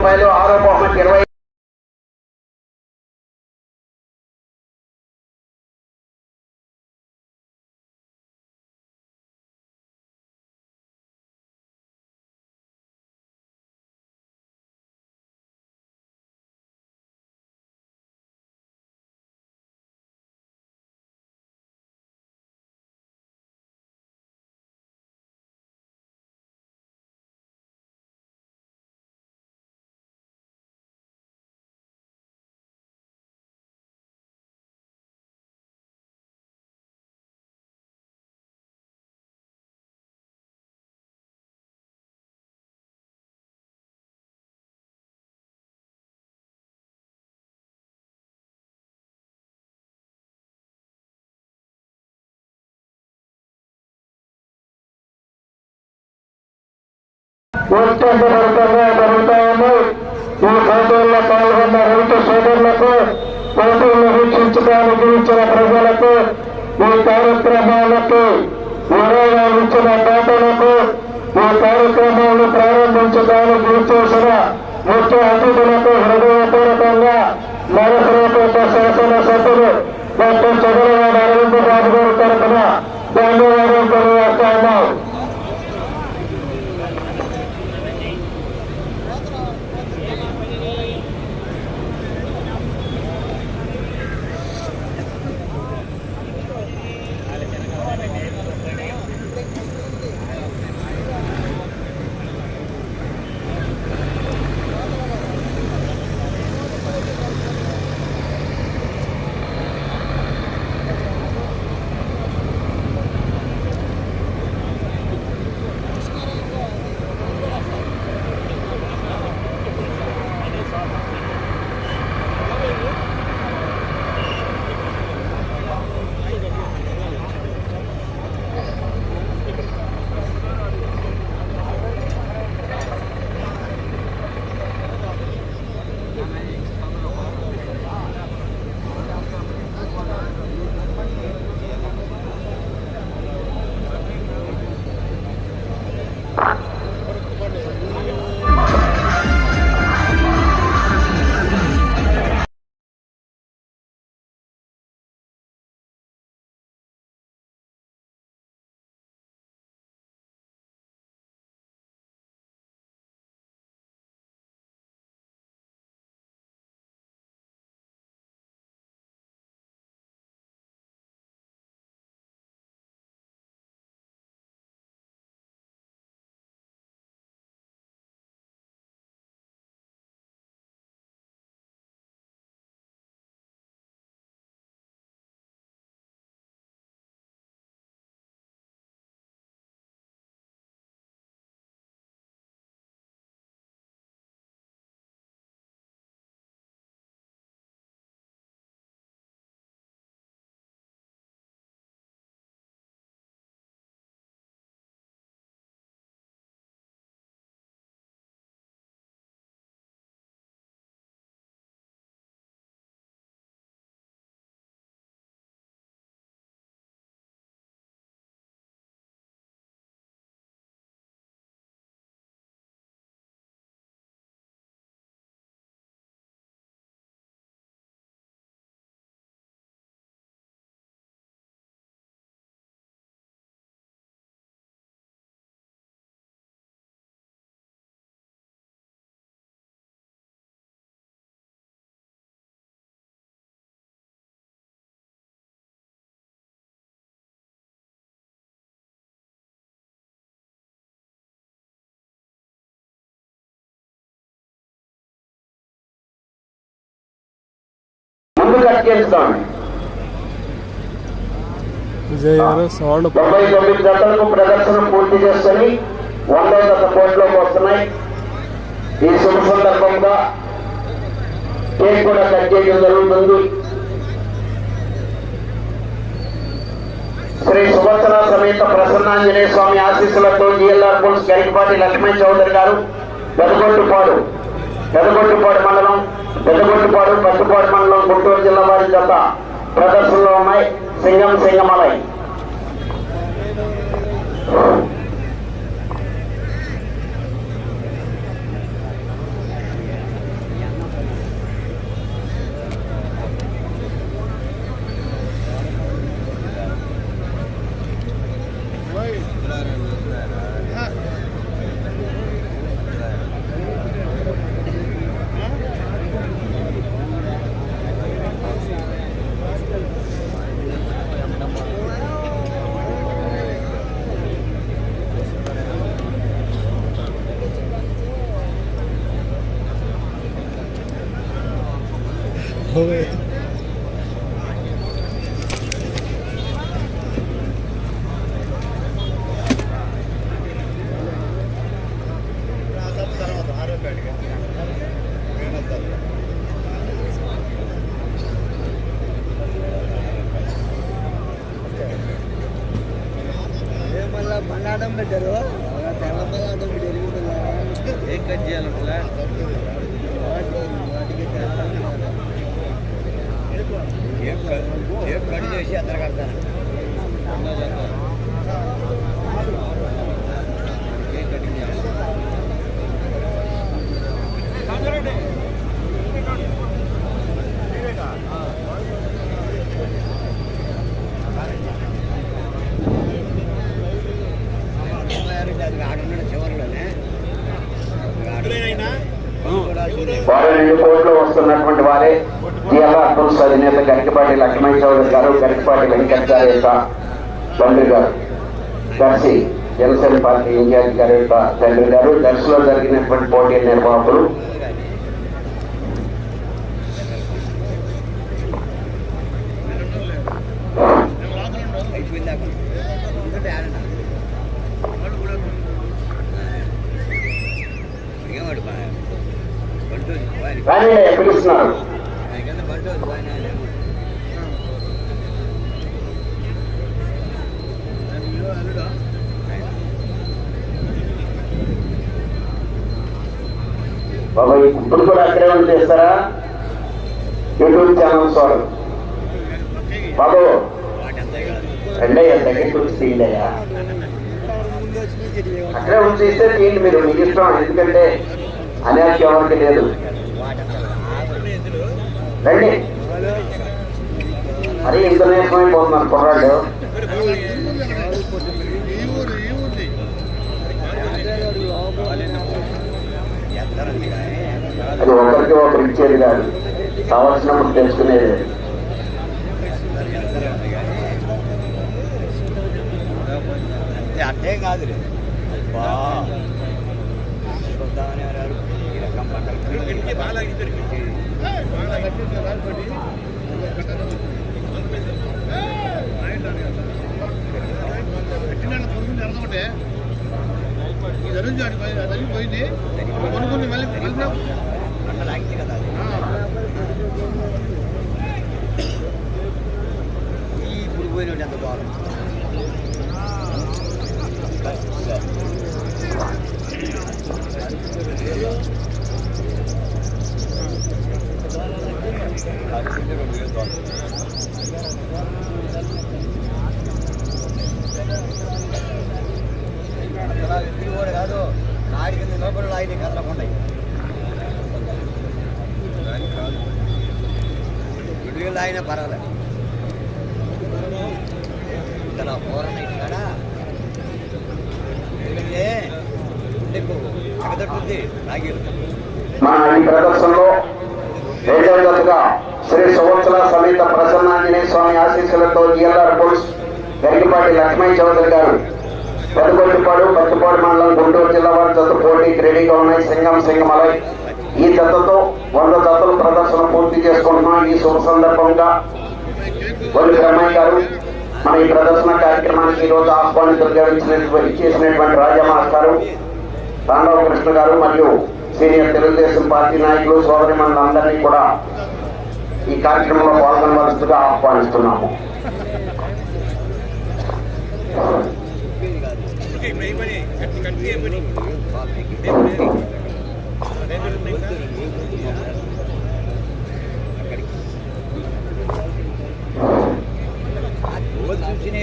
రూపాయలు ఆరో పాయింట్ ఇరవై ఉత్పన్నభరితంగా జరుగుతా జరుగుతాయని ఈ పోటీల్లో పాల్గొన్న రైతు సోదరులకు పోటీలు వీక్షించడానికి ఇచ్చిన ప్రజలకు ఈ కార్యక్రమాలకు విరాళాలు ఇచ్చిన దాతలకు ఈ కార్యక్రమాన్ని ప్రారంభించడానికి ఇచ్చేసిన ముఖ్య అతిథులకు హృదయపూర్వకంగా నరసరాపేట శాసనసభ్యులు ముందు సౌండ్ తొంభై తొమ్మిది జతలకు ప్రదర్శన పూర్తి చేసుకుని వందో జత పోటీలోకి వస్తున్నాయి. ఈ శుభ సందర్భంగా కేక్ కూడా కట్ చేయడం జరుగుతుంది. శ్రీ సుభద్ర సమేత ప్రసన్నాంజనేయ స్వామి ఆశీస్సులతో జిఎల్ఆర్ పోల్స్ గరికపాటి లక్ష్మణ్ చౌదరి గారు పెదగొట్టుపాడు పెదగొట్టుపాడు మండలం పెదగొట్టుపాడు పట్టుపాడు మండలం గుంటూరు జిల్లా వారి జత ప్రదర్శనలో ఉన్నాయి. సింగం సింగమలై మళ్ళీ బండాడం పెట్టారు తెల్ల బండాడం పెట్టారు ఏం కట్ చేయాలంటే వాటికి కట్ చేసి అద్దరు కడతాను అది చివరిలోనే వారు వస్తున్నటువంటి పులుసు అధినేత గరికపాటి లక్ష్మణ్ చౌదరి గారు గరికపాటి వెంకటాచార్య తండ్రి గారు దర్శి జనసేన పార్టీ ఇన్ఛార్జ్ గారి యొక్క తండ్రి గారు దర్శిలో జరిగినటువంటి పోటీ నిర్వాహకులు. పిలుస్తున్నారు. బాబా ఈ వారి కూడా అక్కడే ఉండి చేస్తారా? యూట్యూబ్ ఛానల్స్ వారు బాబు వాటి రెండయ్యా దగ్గరికి వచ్చి తీయండియ్యా ముందు అక్కడే ఉంచి తీస్తే తీయండి మీరు మీకు ఇష్టం ఎందుకంటే అనేది ఎవరికి లేదు. రండి. మరీ ఇంత నేర్చుమైపోతున్నారు కుర్రాళ్ళు అది ఒకరికి ఒకరు ఇచ్చేది కాదు. కావాల్సినప్పుడు తెలుసుకునేది అంతే అట్టే కాదు బా చూద్దామని అన్నారు ఈ రకం పంటలు పోయింది. కొనుక్కుని మళ్ళీ మళ్ళీ పంటలు ఆగింది కదా అది. ఈ ఇప్పుడు పోయినట్టు ఎంత దూరం అసలు ఎప్పుడు కూడా కాదు నాడి కింద నిలబడి ఆయన కదలకుండా విడుదల అయినా పర్వాలేదు ఇక్కడ పూరణ ఇక్కడ ఎందుకంటే గుండెకు రాగిరు మన ఈ ప్రదర్శనలో రెండవ శ్రీ సంవత్సర సమేత ప్రసన్నాంజనేయ స్వామి ఆశీస్సులతో జిఎల్ఆర్ పుల్స్ గరికపాటి లక్ష్మణ్ చౌదరి గారు పెదగొట్టిపాడు పత్తిపాడు మండలం గుంటూరు జిల్లా వారి జత పోటీ రెడీగా ఉన్నాయి. సింగం సింగమలై. ఈ జతతో వంద జతలు ప్రదర్శన పూర్తి చేసుకుంటున్నాం ఈ శుభ సందర్భంగా వల్లి బ్రహ్మయ్య గారు మన ఈ ప్రదర్శన కార్యక్రమానికి ఈరోజు ఆహ్వానితులు ఆహ్వానితులుగా చేసినటువంటి రాజా మాస్టారు కృష్ణ గారు మరియు సీనియర్ తెలుగుదేశం పార్టీ నాయకులు సోదరి మనందరినీ కూడా ఈ కార్యక్రమంలో పాల్గొనవలసిందిగా ఆహ్వానిస్తున్నాము రోజు చూసినే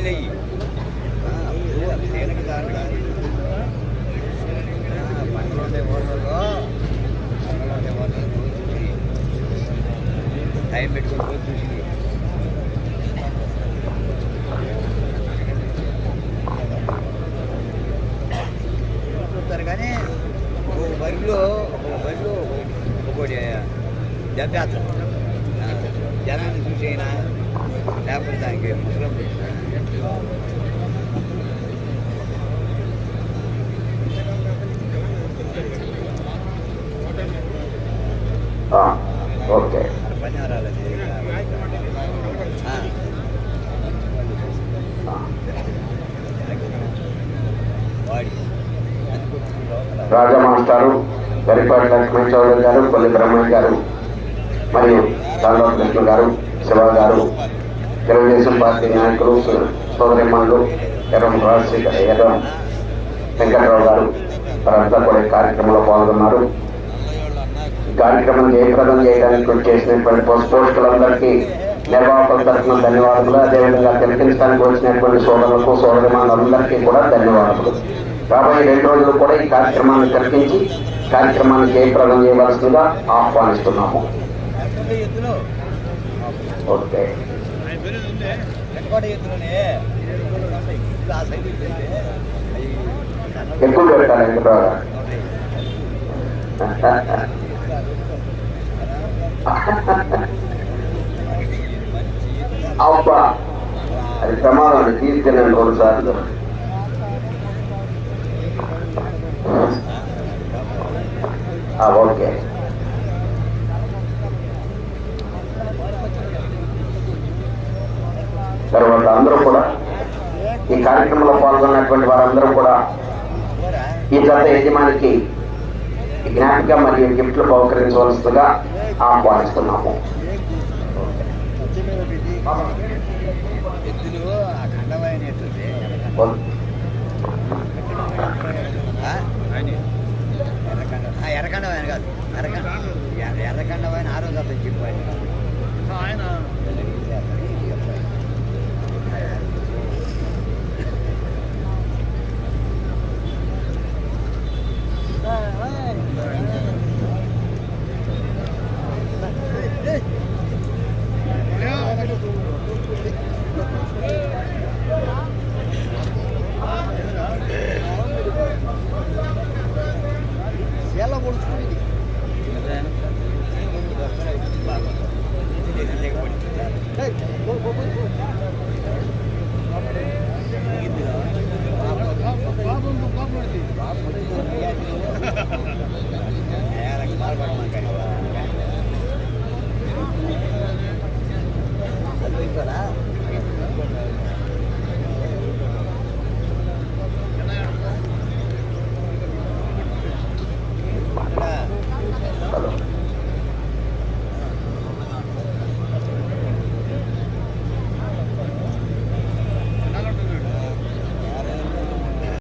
లేయి తేనెకి దాంట్లో పంటలు ఓటర్లో పంటలు ఉండే చూసి టైం పెట్టుకుని చూసి చూస్తారు కానీ ఒక బరిలో ఒక బరిలో ఒకటి దెబ్బేస్తారు జనాన్ని చూసైనా లేకపోతే దానికి ముసలం ఆ, ఓకే పని రాలేదు రాజా మాస్టారు గరిపాటి లక్ష్మణ్ చౌదరి గారు కొల్లి బ్రహ్మణ్ గారు మరియు దాంట్లో కృష్ణ గారు శివ గారు తెలుగుదేశం పార్టీ నాయకులు సోదరిమణులు ఎర్రం రాజశేఖర్ ఎర్రం వెంకట్రావు గారు వారంతా కూడా ఈ కార్యక్రమంలో పాల్గొన్నారు. ఈ కార్యక్రమం జయప్రదం చేయడానికి చేసినటువంటి పోస్టులందరికీ నిర్వాహకుల తరఫున ధన్యవాదాలు అదేవిధంగా తిలకించడానికి వచ్చినటువంటి సోదరులకు సోదరిమణులందరికీ కూడా ధన్యవాదాలు రాబోయే రెండు రోజులు కూడా ఈ కార్యక్రమాన్ని తిలకించి కార్యక్రమాన్ని జయప్రదం చేయవలసిందిగా ఆహ్వానిస్తున్నాము. ఎత్తులు ఓకే ఆయన ఎక్కువ పెట్టాలి వెంకట్రావు అబ్బా అది ప్రమాదం అండి. తీసుకెళ్ళండి రెండు సార్లు ఓకే తర్వాత అందరూ కూడా ఈ కార్యక్రమంలో పాల్గొన్నటువంటి వారందరూ కూడా ఈ జత యజమానికి జ్ఞాపిక మరియు గిఫ్ట్లు బహుకరించవలసిందిగా ఆహ్వానిస్తున్నాము. ఎత్తులు ఎర్రకండ ఎర్రకండమైన కాదు. ఎర్రకండ ఎర్రకండ ఎర్రకండమైన ఆ రోజు అతను చెప్పాడు. ఆయన